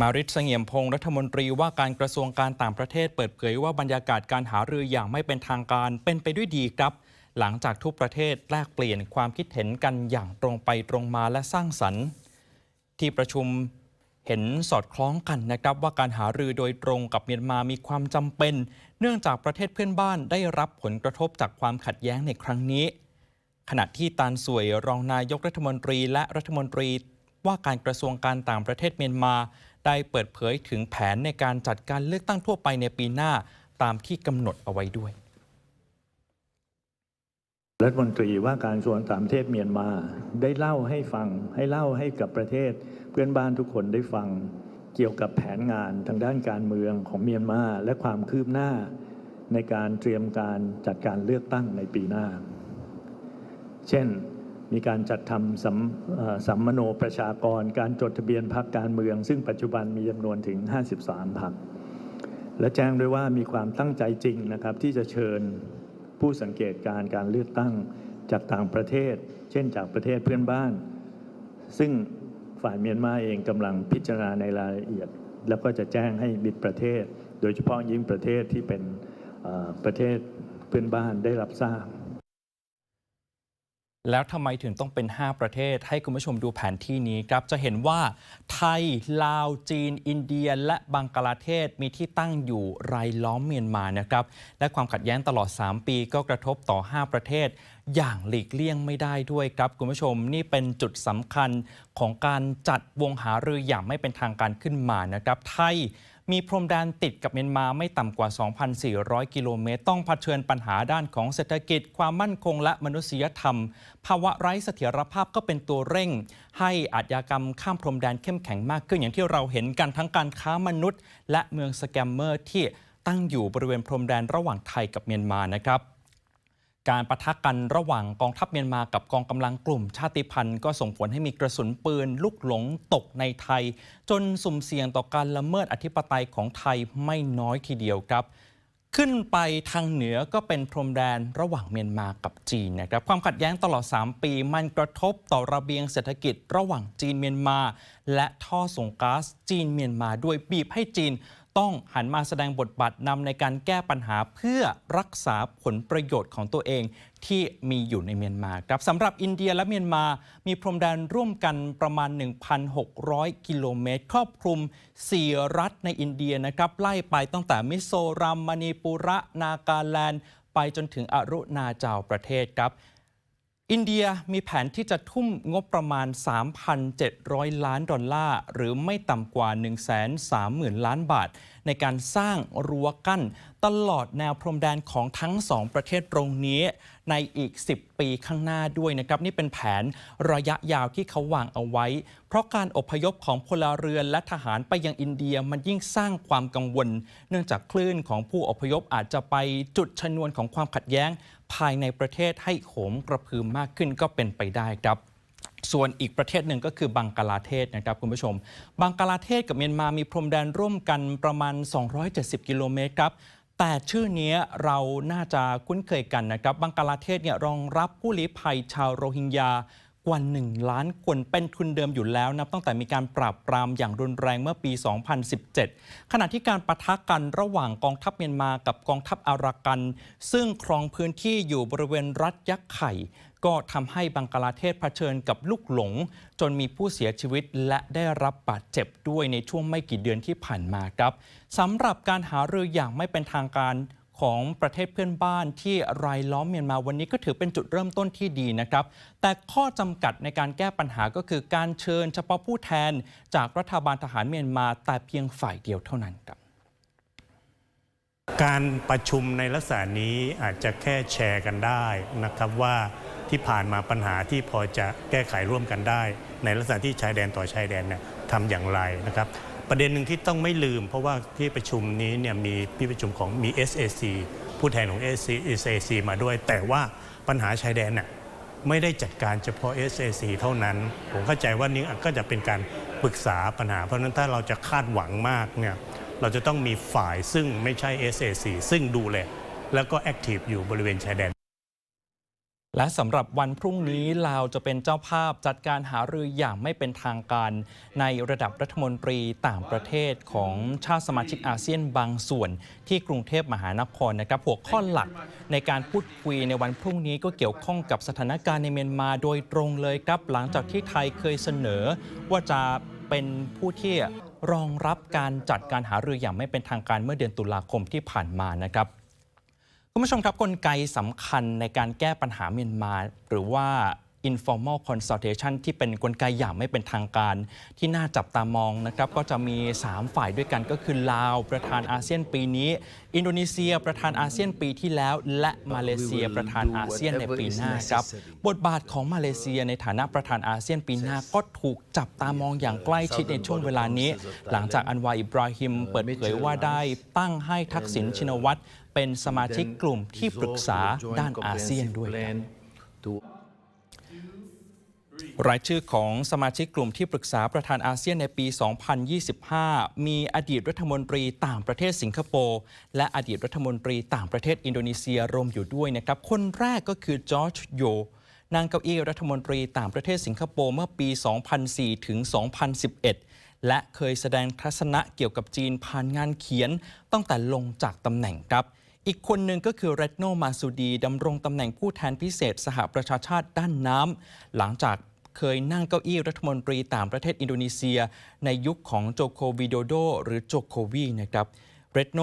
มาริศเสงี่ยมพงศ์รัฐมนตรีว่าการกระทรวงการต่างประเทศเปิดเผยว่าบรรยากาศการหารืออย่างไม่เป็นทางการเป็นไปด้วยดีครับ หลังจากทุกประเทศแลกเปลี่ยนความคิดเห็นกันอย่างตรงไปตรงมาและสร้างสรรค์ ที่ประชุมเห็นสอดคล้องกันนะครับว่าการหารือโดยตรงกับเมียนมามีความจำเป็น เนื่องจากประเทศเพื่อนบ้านได้รับผลกระทบจากความขัดแย้งในครั้งนี้ ขณะที่ตานสวยรองนายกรัฐมนตรี และรัฐมนตรีว่าการกระทรวงการต่างประเทศเมียนมา ได้เปิดเผยถึงแผนในการจัดการเลือกตั้งทั่วไปในปีหน้าตามที่กำหนดเอาไว้ด้วยรัฐมนตรีว่าการกระทรวงต่างประเทศเมียนมาได้เล่าให้ฟัง ให้เล่าให้กับประเทศ เพื่อนบ้านทุกคนได้ฟังเกี่ยวกับแผนงานทางด้านการเมืองของเมียนมาและความคืบหน้า ในการเตรียมการจัดการเลือกตั้งในปีหน้า เช่น มีการจัดทำสัมเอ่อสัมมโนประชากร การจดทะเบียนพรรคการเมือง ซึ่งปัจจุบันมีจำนวนถึง 53พรรคและแจ้งด้วยว่ามีความตั้งใจจริงนะครับ ที่จะเชิญผู้สังเกตการณ์การเลือกตั้งจากต่างประเทศ เช่นจากประเทศเพื่อนบ้าน ซึ่งฝ่ายเมียนมาเองกำลังพิจารณาในรายละเอียด แล้วก็จะแจ้งให้บิดประเทศ โดยเฉพาะยิ่งประเทศที่เป็นประเทศเพื่อนบ้านได้รับทราบ แล้วทำไมถึงต้องเป็น 5 ประเทศ ให้คุณผู้ชมดูแผนที่นี้ครับ จะเห็นว่าไทย ลาว จีน อินเดีย และบังกลาเทศมีที่ตั้งอยู่รายล้อมเมียนมานะครับ และความขัดแย้งตลอด 3 ปีก็กระทบต่อ 5 ประเทศ อย่างหลีกเลี่ยงไม่ได้ด้วยครับ คุณผู้ชมนี่เป็นจุดสำคัญของการจัดวงหารืออย่างไม่เป็นทางการขึ้นมานะครับ ไทย มีพรมแดนติดกับเมียนมาไม่ต่ำกว่า 2,400 กิโลเมตร ต้องเผชิญปัญหาด้านของเศรษฐกิจ ความมั่นคงและมนุษยธรรม ภาวะไร้เสถียรภาพก็เป็นตัวเร่ง ให้อาชญากรรมข้ามพรมแดนเข้มแข็งมากขึ้นอย่างที่เราเห็นกันทั้งการค้ามนุษย์ และเมืองสแกมเมอร์ที่ตั้งอยู่บริเวณพรมแดนระหว่างไทยกับเมียนมานะครับ การประทะกันระหว่างกองทัพเมียนมากับกองกำลังกลุ่มชาติพันธุ์ก็ส่งผลให้มีกระสุนปืนลูกหลงตกในไทย จนสุ่มเสี่ยงต่อการละเมิดอธิปไตยของไทยไม่น้อยทีเดียวครับ ขึ้นไปทางเหนือก็เป็นพรมแดนระหว่างเมียนมากับจีนนะครับ ความขัดแย้งตลอด 3 ปีมันกระทบต่อระเบียงเศรษฐกิจระหว่างจีนเมียนมา และท่อส่งก๊าซจีนเมียนมาด้วยบีบให้จีน ต้องหันมาแสดงบทบาทนำในการแก้ปัญหาเพื่อรักษาผลประโยชน์ของตัวเองที่มีอยู่ในเมียนมาครับสำหรับอินเดียและเมียนมา มีพรมแดนร่วมกันประมาณ 1,600 กิโลเมตร ครอบคลุม 4 รัฐในอินเดียนะครับไล่ไปตั้งแต่มิโซรัมมณีปุระนากาแลนด์ไปจนถึงอรุณาจาวประเทศครับ อินเดียมีแผนที่จะทุ่มงบประมาณ 3,700 ล้านดอลลาร์ หรือไม่ต่ำกว่า 130,000 ล้านบาท ในการสร้างรั้วกั้น ตลอดแนวพรมแดนของทั้งสองประเทศตรงนี้ ในอีก 10 ปีข้างหน้าด้วยนะครับ นี่เป็นแผนระยะยาวที่เขาวางเอาไว้ เพราะการอพยพของพลเรือนและทหารไปยังอินเดียมันยิ่งสร้างความกังวล เนื่องจากคลื่นของผู้อพยพอาจจะไปจุดชนวนของความขัดแย้ง ภายในประเทศให้โหมกระพือมากขึ้นก็เป็นไปได้ครับส่วนอีกประเทศหนึ่งก็คือบังกลาเทศนะครับคุณผู้ชม บังกลาเทศกับเมียนมามีพรมแดนร่วมกันประมาณ 270 กิโลเมตรครับแต่ชื่อนี้เราน่าจะคุ้นเคยกันนะครับ บังกลาเทศเนี่ยรองรับผู้ลี้ภัยชาวโรฮิงญา กว่า 1 ล้านคนเป็นทุนเดิมอยู่แล้วนับตั้งแต่มีการปราบปรามอย่างรุนแรงเมื่อปี 2017 ขณะที่การปะทะกันระหว่างกองทัพเมียนมากับกองทัพอารากัน ซึ่งครองพื้นที่อยู่บริเวณรัฐยักษ์ไข่ ก็ทำให้บังกลาเทศเผชิญกับลูกหลง จนมีผู้เสียชีวิตและได้รับบาดเจ็บด้วยในช่วงไม่กี่เดือนที่ผ่านมาครับสำหรับการหารืออย่างไม่เป็นทางการ ของประเทศเพื่อนบ้านที่รายล้อมเมียนมาวันนี้ก็ถือเป็นจุดเริ่มต้นที่ดีนะครับ แต่ข้อจำกัดในการแก้ปัญหาก็คือการเชิญเฉพาะผู้แทนจากรัฐบาลทหารเมียนมาแต่เพียงฝ่ายเดียวเท่านั้นครับการประชุมในลักษณะนี้อาจจะแค่แชร์กันได้นะครับว่าที่ผ่านมาปัญหาที่พอจะแก้ไขร่วมกันได้ ในลักษณะที่ชายแดนต่อชายแดนเนี่ยทำอย่างไรนะครับ ประเด็นหนึ่งที่ต้องไม่ลืม เพราะว่าที่ประชุมนี้เนี่ยมีที่ประชุมของมี SAC ผู้แทนของ SAC มาด้วย แต่ว่าปัญหาชายแดนน่ะไม่ได้จัดการเฉพาะ SAC เท่านั้น ผมเข้าใจว่านี้ก็จะเป็นการปรึกษาปัญหา เพราะฉะนั้นถ้าเราจะคาดหวังมากเนี่ยเราจะต้องมีฝ่ายซึ่งไม่ใช่ SAC ซึ่งดูแลแล้วก็แอคทีฟอยู่บริเวณชายแดน และสำหรับวันพรุ่งนี้ลาวจะเป็นเจ้าภาพจัดการหารืออย่างไม่เป็นทางการ ในระดับรัฐมนตรีต่างประเทศของชาติสมาชิกอาเซียนบางส่วนที่กรุงเทพมหานครนะครับหัวข้อหลักในการพูดคุยในวันพรุ่งนี้ก็เกี่ยวข้องกับสถานการณ์ในเมียนมาโดยตรงเลยครับ หลังจากที่ไทยเคยเสนอ ว่าจะเป็นผู้ที่รองรับการจัดการหารืออย่างไม่เป็นทางการเมื่อเดือนตุลาคมที่ผ่านมานะครับ คุณผู้ชมครับกลไกสำคัญในการแก้ปัญหาเมียนมา หรือว่า informal consultation ที่เป็นกลไกอย่างไม่เป็นทางการ ที่น่าจับตามองนะครับก็จะมี 3 ฝ่ายด้วยกันก็คือลาวประธานอาเซียนปีนี้ อินโดนีเซียประธานอาเซียนปีที่แล้ว และมาเลเซียประธานอาเซียนในปีหน้าครับบทบาทของมาเลเซียในฐานะประธานอาเซียนปีหน้าก็ถูกจับตามองอย่างใกล้ชิดในช่วงเวลานี้ หลังจากอันวาอิบราฮิมเปิดเผยว่าได้ตั้งให้ทักษิณชินวัตรเป็นสมาชิกกลุ่มที่ปรึกษาด้านอาเซียนด้วยครับ รายชื่อของสมาชิกกลุ่มที่ปรึกษาประธานอาเซียนในปี 2025 มีอดีตรัฐมนตรีต่างประเทศสิงคโปร์และอดีตรัฐมนตรีต่างประเทศอินโดนีเซียรวมอยู่ด้วยนะครับ คนแรกก็คือจอร์จโยนางเก้าอี้รัฐมนตรีต่างประเทศสิงคโปร์เมื่อปี 2004 ถึง 2011 และเคยแสดงทัศนะเกี่ยวกับจีนผ่านงานเขียนตั้งแต่ลงจากตำแหน่งครับอีกคนหนึ่งก็คือเรตโนมาซูดีดำรงตำแหน่งผู้แทนพิเศษสหประชาชาติด้านน้ำหลังจาก เคยนั่งเก้าอี้รัฐมนตรีต่างประเทศอินโดนีเซีย ในยุคของโจโควิโดโด หรือโจโควีนะครับเรตโน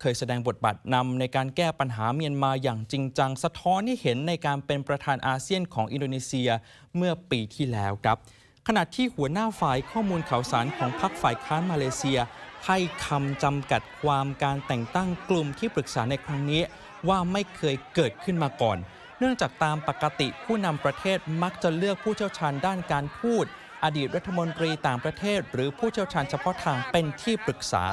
เคยแสดงบทบาทนำในการแก้ปัญหาเมียนมาอย่างจริงจัง สะท้อนให้เห็นในการเป็นประธานอาเซียนของอินโดนีเซียเมื่อปีที่แล้วครับ ขณะที่หัวหน้าฝ่ายข้อมูลข่าวสารของพรรคฝ่ายค้านมาเลเซีย ให้คำจำกัดความการแต่งตั้งกลุ่มที่ปรึกษาในครั้งนี้ ว่าไม่เคยเกิดขึ้นมาก่อน เนื่องจากตามปกติผู้นำประเทศมักจะเลือกผู้เชี่ยวชาญด้านการพูด อดีตรัฐมนตรีต่างประเทศ หรือผู้เชี่ยวชาญเฉพาะทางเป็นที่ปรึกษา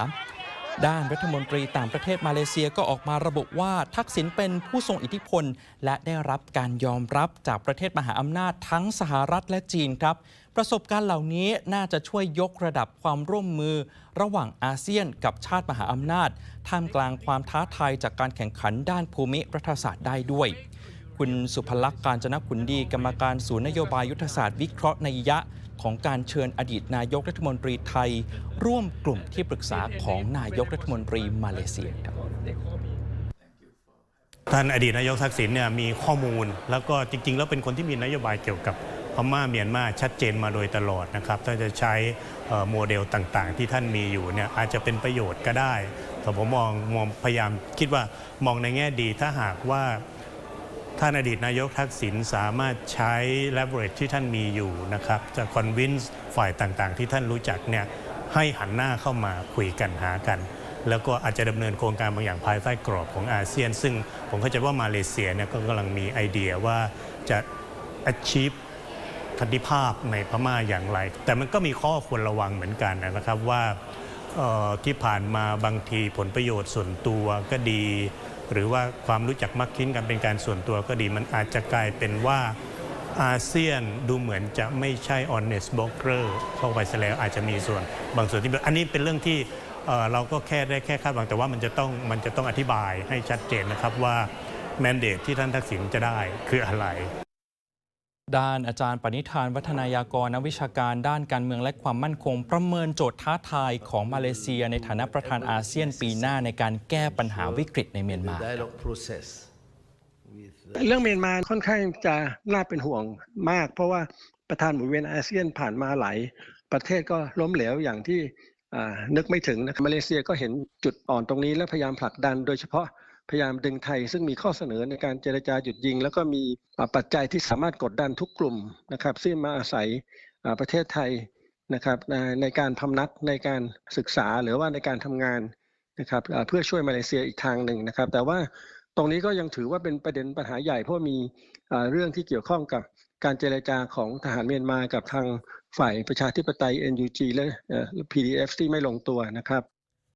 ด้านรัฐมนตรีต่างประเทศมาเลเซียก็ออกมาระบุว่าทักษิณเป็นผู้ทรงอิทธิพล และได้รับการยอมรับจากประเทศมหาอำนาจทั้งสหรัฐและจีนครับ ประสบการณ์เหล่านี้น่าจะช่วยยกระดับความร่วมมือ ระหว่างอาเซียนกับชาติมหาอำนาจ ท่ามกลางความท้าทายจากการแข่งขันด้านภูมิรัฐศาสตร์ได้ด้วย คุณสุภลักษณ์การจนขุนดี กรรมการศูนย์นโยบายยุทธศาสตร์วิเคราะห์ในยยะของการเชิญอดีตนายกรัฐมนตรีไทย ร่วมกลุ่มที่ปรึกษาของนายกรัฐมนตรีมาเลเซียครับท่านอดีตนายกทักษิณเนี่ยมีข้อมูล แล้วก็จริง ๆ แล้วเป็นคนที่มีนโยบายเกี่ยวกับพม่าเมียนมาชัดเจนมาโดยตลอดนะครับถ้าจะใช้โมเดลต่างๆ ที่ท่านมีอยู่เนี่ยอาจจะเป็นประโยชน์ก็ได้แต่ผมมองมองพยายามคิดว่ามองในแง่ดีถ้าหากว่า ท่านอดีตนายกทักษิณสามารถใช้ leverage ที่ท่านมีอยู่นะครับจะ convince ฝ่ายต่างๆ ที่ท่านรู้จักเนี่ยให้หันหน้าเข้ามาคุยกันหากัน แล้วก็อาจจะดำเนินโครงการบางอย่างภายใต้กรอบของอาเซียน ซึ่งผมเข้าใจว่ามาเลเซียเนี่ยก็กำลังมีไอเดียว่าจะ achieve ทันติภาพในพม่าอย่างไร แต่มันก็มีข้อควรระวังเหมือนกันนะครับว่าที่ผ่านมาบางทีผลประโยชน์ส่วนตัวก็ดี หรือว่าความรู้จักมักคินกันเป็นการส่วนตัวก็ดี มันอาจจะกลายเป็นว่าอาเซียนดูเหมือนจะไม่ใช่ honest broker เข้าไปซะแล้วอาจจะมีส่วนบางส่วนที่อันนี้เป็นเรื่องที่เเราก็แค่ได้แค่คาดหวังแต่ว่ามันจะต้องมันจะต้องอธิบายให้ชัดเจนนะครับว่า mandate ที่ท่านทักษิณจะได้คืออะไร ด้านอาจารย์ปณิธานวัฒนายากรนักวิชาการด้านการเมืองและความมั่นคง ประเมินโจทย์ท้าทายของมาเลเซีย ในฐานะประธานอาเซียนปีหน้าในการแก้ปัญหาวิกฤตในเมียนมา dialogue process with uh, เรื่องเมียนมาค่อนข้างจะน่าเป็นห่วงมาก เพราะว่าประธานหมุนเวียนอาเซียนผ่านมาหลายประเทศก็ล้มเหลวอย่างที่อ่านึกไม่ถึงนะครับมาเลเซียก็เห็นจุดอ่อนตรงนี้และพยายามผลักดันโดยเฉพาะ พยายามดึงไทย ซึ่งมีข้อเสนอในการเจรจาหยุดยิง แล้วก็มีปัจจัยที่สามารถกดดันทุกกลุ่มนะครับซึ่งมาอาศัยประเทศไทยนะครับในการพำนักในการศึกษาหรือว่าในการทำงานนะครับเพื่อช่วยมาเลเซียอีกทางหนึ่งนะครับ แต่ว่าตรงนี้ก็ยังถือว่าเป็นประเด็นปัญหาใหญ่เพราะมีเรื่องที่เกี่ยวข้องกับการเจรจาของทหารเมียนมากับทางฝ่ายประชาธิปไตย NUG และเอ่อ PDF ที่ไม่ลงตัวนะครับ